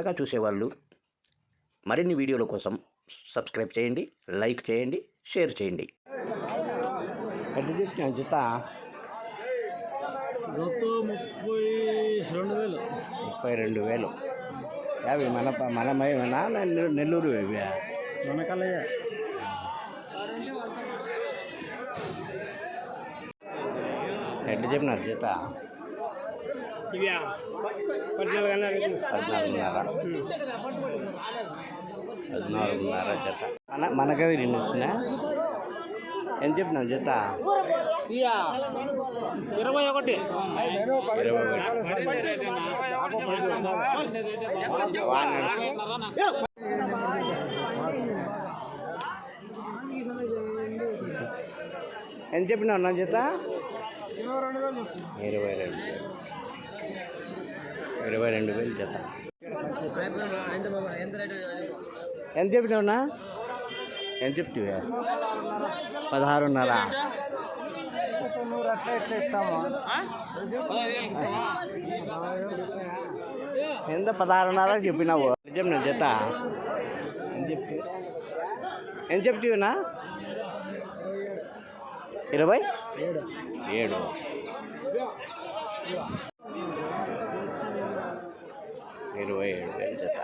కొత్తగా చూసేవాళ్ళు. మరిన్ని వీడియోల కోసం సబ్స్క్రైబ్ చేయండి లైక్ చేయండి షేర్ చేయండి. జత జత ముప్పై రెండు వేలు. ముప్పై రెండు వేలు. అవి మన మనమేనా నెల్లూరు ఇవి వెనకాలయ్య ఎట్లా చెప్పినారు జత ఇవ్యా పద్నాలుగున్నర జత. మన మనకది రెండు వచ్చినా? ఎంత చెప్పినావు జత? ఇరవై ఒకటి. ఎంత చెప్పినావు నా జత? ఇరవై రెండు ఇరవై రెండు వేలు జత. ఎంత చెప్పినావునా ఎంత చెప్తివా? పదహారున్నర. ఎంత పదహారున్నర చెప్పినావు? ఎంత చెప్పినావు జత? ఎంత చెప్తి ఎంత చెప్తివినా ఇరవై? ఏడు ఏడు ఇరవై ఏడు వేలు జత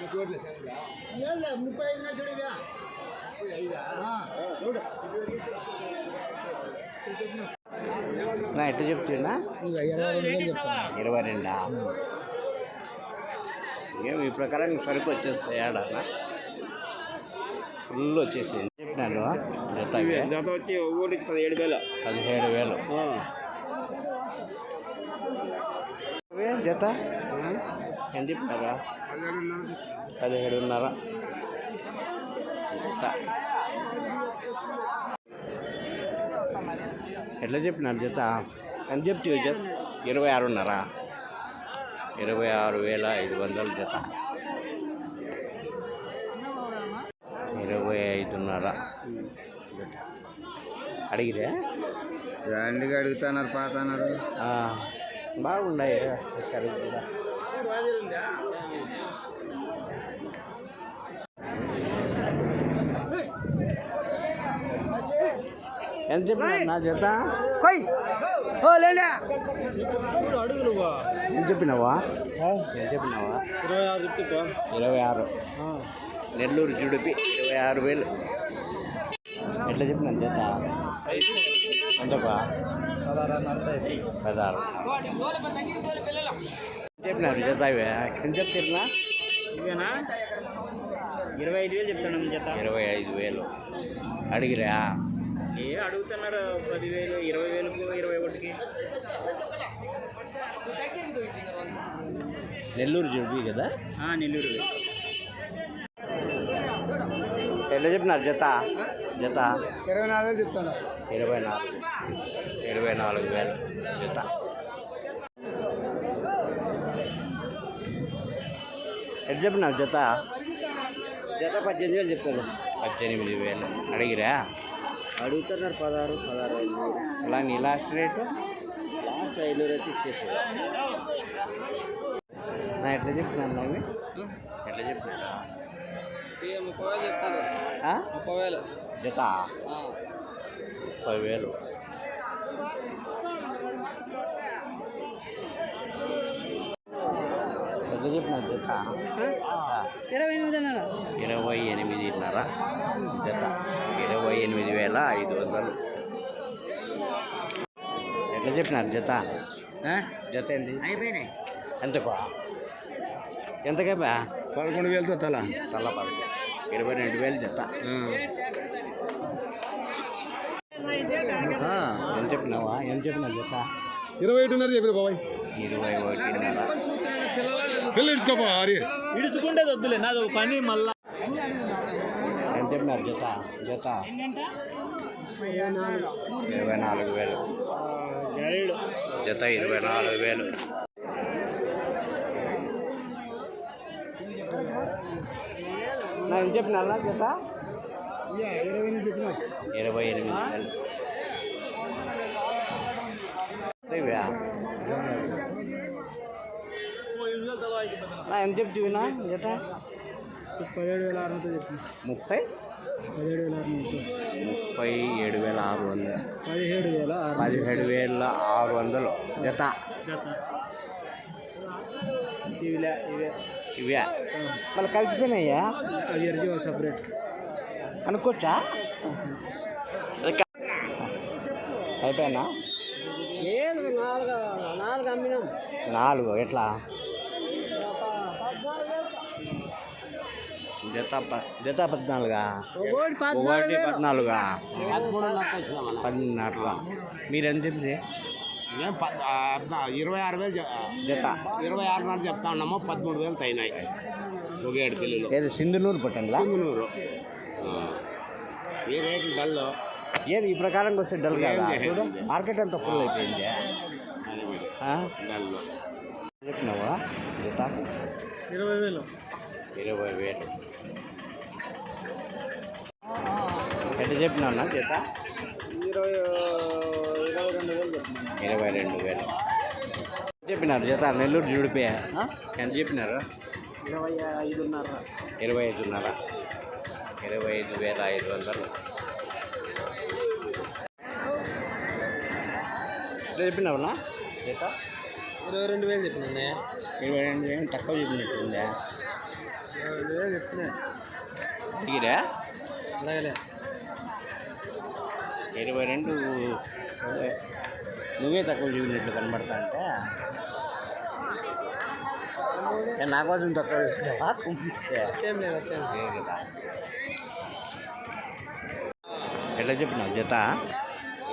ముప్పై ఐదు ఎట్లా చెప్తున్నా? ఇరవై రెండు వేలు చెప్తాను ఇరవై రెండా ఏం ఈ ప్రకారం సరుకు వచ్చేస్తాయి ఫుల్ వచ్చేసింది. చెప్పినాను జత వచ్చి ఒకటి పదిహేడు వేలు. పదిహేడు వేలు. జత? ఎంత చెప్పినారా పదిహేడున్నర. ఎట్లా చెప్పినారు జత ఎంత చెప్తే జత ఇరవై ఆరున్నర. ఇరవై ఆరు వేల ఐదు వందల జత ఇరవై ఐదున్నర. జత అడిగిరే? దండిగా అడుగుతున్నారు పాతన్నారు. బాగున్నాయి. కూడా ఎంత చెప్పినా నా జత కొయ్. ఓ లేండా. అడుగు నువ్వు ఎంత చెప్పినావా? ఎంత చెప్పినావా? ఇరవై ఆరు చెప్తే ఇరవై ఆరు. నెల్లూరు జుడిపి ఇరవై ఆరు వేలు. ఎట్లా చెప్పినా జత ఎంతపా పదహారు చెప్పినారు జత ఇవే. ఎంత చెప్తున్నా ఇవేనా? ఇరవై ఐదు వేలు చెప్తాను జత. ఇరవై ఐదు వేలు. అడిగిరా? ఏ అడుగుతున్నారు? పదివేలు ఇరవై వేలకు ఇరవై ఒకటికి. నెల్లూరు జుడిపి కదా? నెల్లూరు. ఎట్లా చెప్పినారు జత? జత? ఇరవై నాలుగు వేలు చెప్తాను ఇరవై నాలుగు. ఇరవై నాలుగు వేలు జత. చెప్పినావు జత. జత పద్దెనిమిది వేలు చెప్తాను పద్దెనిమిది వేలు. అడిగిరా? అడుగుతున్నారు పదహారు పదహారు ఐదు ఇలా నీ లాస్ట్ రేటు? లాస్ట్ ఐనూరు అయితే ఇచ్చేసారు నా ఎట్లా చెప్తున్నాను అవి? ఎట్లా చెప్తున్నా ముప్పై వేలు చెప్తారు ముప్పై వేలు. జత? ముప్పై వేలు. ఎట్లా చెప్పినా జత ఇరవై ఎనిమిది అన్నారు? ఇరవై ఎనిమిదిన్నర జత. ఇరవై ఎనిమిది వేల ఐదు వందలు. ఎట్లా చెప్పినారు జత? జత ఏంటి అయిపోయినాయి. ఎంతకో? ఎంతకేపా పదకొండు వేలతో తల. తల పదకొండు. ఇరవై రెండు వేలు జత. ఎంత చెప్పినావా? ఎంత చెప్పినా జత? ఇరవై ఒకటిన్నర చెప్పిన బాబాయ్. ఇరవై ఒకటిన్నర పిల్లలు ఇడుచుకోపా అరి ఇడుచుకుంటేది వద్దులే నాది ఒక పని మళ్ళా. ఎంత చెప్పినారు జత? జత? ఇరవై నాలుగు వేలు. జత ఇరవై నాలుగు వేలు. నా ఎంత చెప్పినా జత? ఇరవై ఎనిమిది ఇరవై ఎనిమిది వేలు నా ఎంత చెప్తున్నా జత పదిహేడు వేల ఆరు వందలు చెప్పిన ముప్పై? పదిహేడు వేల ఆరు వందలు ముప్పై ఏడు వేల ఆరు వందలు. పదిహేడు వేల పదిహేడు వేల ఆరు వందలు. జత. జత. ఇవిలే ఇవే. ఇవే. మళ్ళీ కలిసిపోయినాయా అవి ఎర్జీ సపరేట్. అనుకోవచ్చా? అయిపోయినా? నాలుగు నాలుగు అమ్మినాం. నాలుగు ఎట్లా? జత ప- జత పద్నాలుగా? ఒకటి పద్నాలుగా పన్నెండున్నరగా మీరు ఎంత పద్నా- ఇరవై ఆరు వేలు జత. ఇరవై ఆరున్నర చెప్తా ఉన్నాము పదమూడు వేలు తగినాయి. ఒక ఏడు పిల్లలు ఏది సింధునూరు పట్టండిలా సింగునూరు ఈ రేట్లు డల్ ఏది ఈ ప్రకారంగా వస్తే డల్ ఏం కదా మార్కెట్ అంతా ఫుల్ అయిపోయింది? డల్ చెప్పినావా జత? ఇరవై వేలు. ఇరవై వేలు. ఎట్లా చెప్పినావునా జత? ఇరవై ఇరవై రెండు వేలు చెప్పినాం. ఇరవై రెండు వేలు. చెప్పినారు జత? నెల్లూరు జుడిపే. ఎంత చెప్పినారు? ఇరవై ఐదున్నర. ఇరవై ఐదున్నర. ఇరవై ఐదు వేల ఐదు వందలు. చెప్పినావునా జత? ఇరవై రెండు వేలు చెప్పినా ఇరవై రెండు వేలు తక్కువ చెప్పినట్టుందా. ఇరవై రెండు వేలు చెప్పినా. అలాగే ఇరవై రెండు నువ్వే తక్కువ చూపినట్లు కనబడతా అంటే. ఏ, నా కోసం తక్కువ లేదు కదా. ఎట్లా చెప్పినావు జత?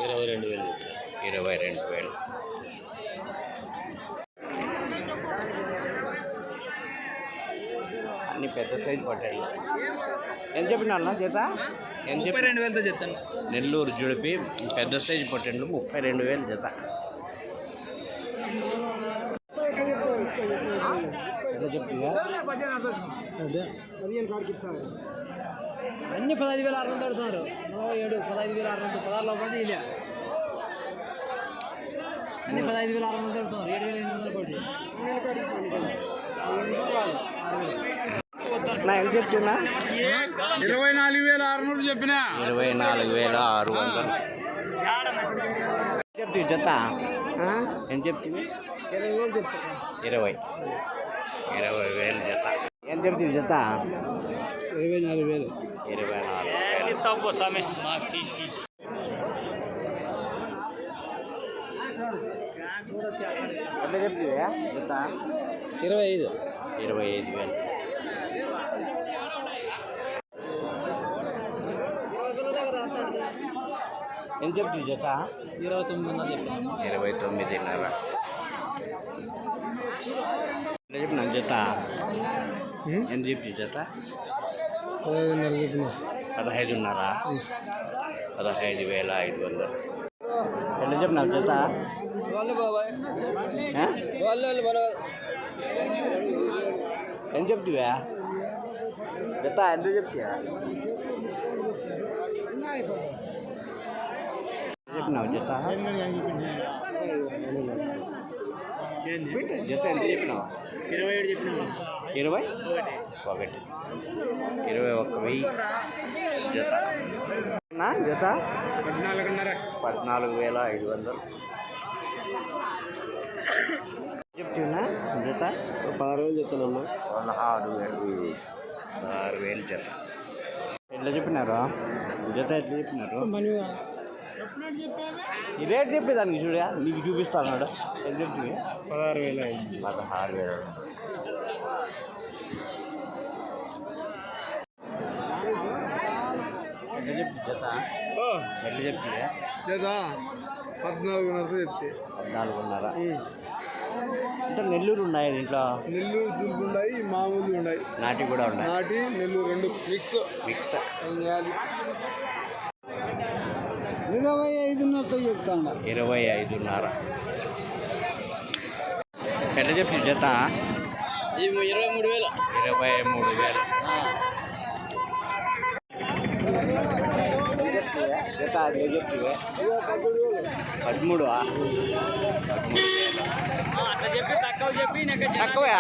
ఇరవై రెండు వేలు ఇరవై రెండు వేలు. పెద్ద సైజు పట్టాలి ఎంత చెప్పినా అన్న జత? ఎంత ముప్పై చెప్పి రెండు వేలతో చెప్తాను నెల్లూరు జుడిపి పెద్ద సైజు పొట్టండ్లు ముప్పై రెండు వేలు జత. ఇస్తారు. అన్ని పదహైదు వేల ఆరు వందలు అడుగుతున్నారు. నలభై ఏడు పదహైదు వేల ఆరు వందలు. పదహారు లోపల అన్ని పదహైదు వేల ఆరు వందలు అడుగుతున్నారు. ఏడు వేల ఎనిమిది వందలు పడి నా ఎంత చెప్తున్నా? ఇరవై నాలుగు వేల ఆరు వందలు చెప్పిన? ఇరవై నాలుగు వేల ఆరు వందలు. చెప్తుంది జత? ఎంత చెప్తుంది? ఇరవై వేలు చెప్తాను ఇరవై. ఇరవై వేలు జత. ఎంత చెప్తుంది జత? ఇరవై నాలుగు వేలు. ఇరవై నాలుగు వేలు. ఎట్లా చెప్తుంది జత? ఇరవై ఐదు. ఇరవై ఐదు వేలు. ఎంత చెప్తుంది జత? ఇరవై తొమ్మిది వందలు చెప్పాను ఇరవై తొమ్మిదిన్నర ఎంత చెప్పిన జత? ఎంత చెప్తుంది జత? పదహైదున్నర చెప్పిన. పదహైదున్నర? పదహైదు వేల ఐదు వందలు. ఎట్లా చెప్పిన జత? ఎంత చెప్తివా జత ఎంత చెప్తా చెప్పినావు జత జత ఎంత చెప్పినావు ఇరవై ఏడు చెప్పిన ఇరవై ఒకటి. ఇరవై ఒక్క వెయ్యి జత. నా జత. పద్నాలుగున్నర పద్నాలుగు వేల ఐదు వందలు. చెప్తున్నా జత పదహారు వేలు చెప్తానమ్మా పదహారు వేలు పదహారు వేలు జత. ఎట్లా చెప్పినారు? జత ఎట్లా చెప్పినారు? ఈ రేట్ చెప్పేదానికి చూడ నీకు చూపిస్తాను ఎంత చెప్తుంది పదహారు వేలు అయింది. పదహారు వేలు. ఎట్లా జత? ఎట్లా చెప్తుంది పద్నాలుగున్నర చెప్తే పద్నాలుగున్నర. అంటే నెల్లూరు ఉన్నాయి దీంట్లో. నెల్లూరు దులుపు ఉన్నాయి మామూలు ఉన్నాయి. నాటి కూడా ఉన్నాయి. నాటి నెల్లూరు రెండు మిక్స్. మిక్స్. ఇరవై ఐదున్నరతో చెప్తాను. ఇరవై ఐదున్నర. ఎట్లా చెప్పి జత? ఇరవై మూడు వేలు. ఇరవై మూడు వేలు. జత ఎట్లా చెప్తివే పదమూడు పదమూడు వేలు అట్లా చెప్పి తక్కువ చెప్పి తక్కువే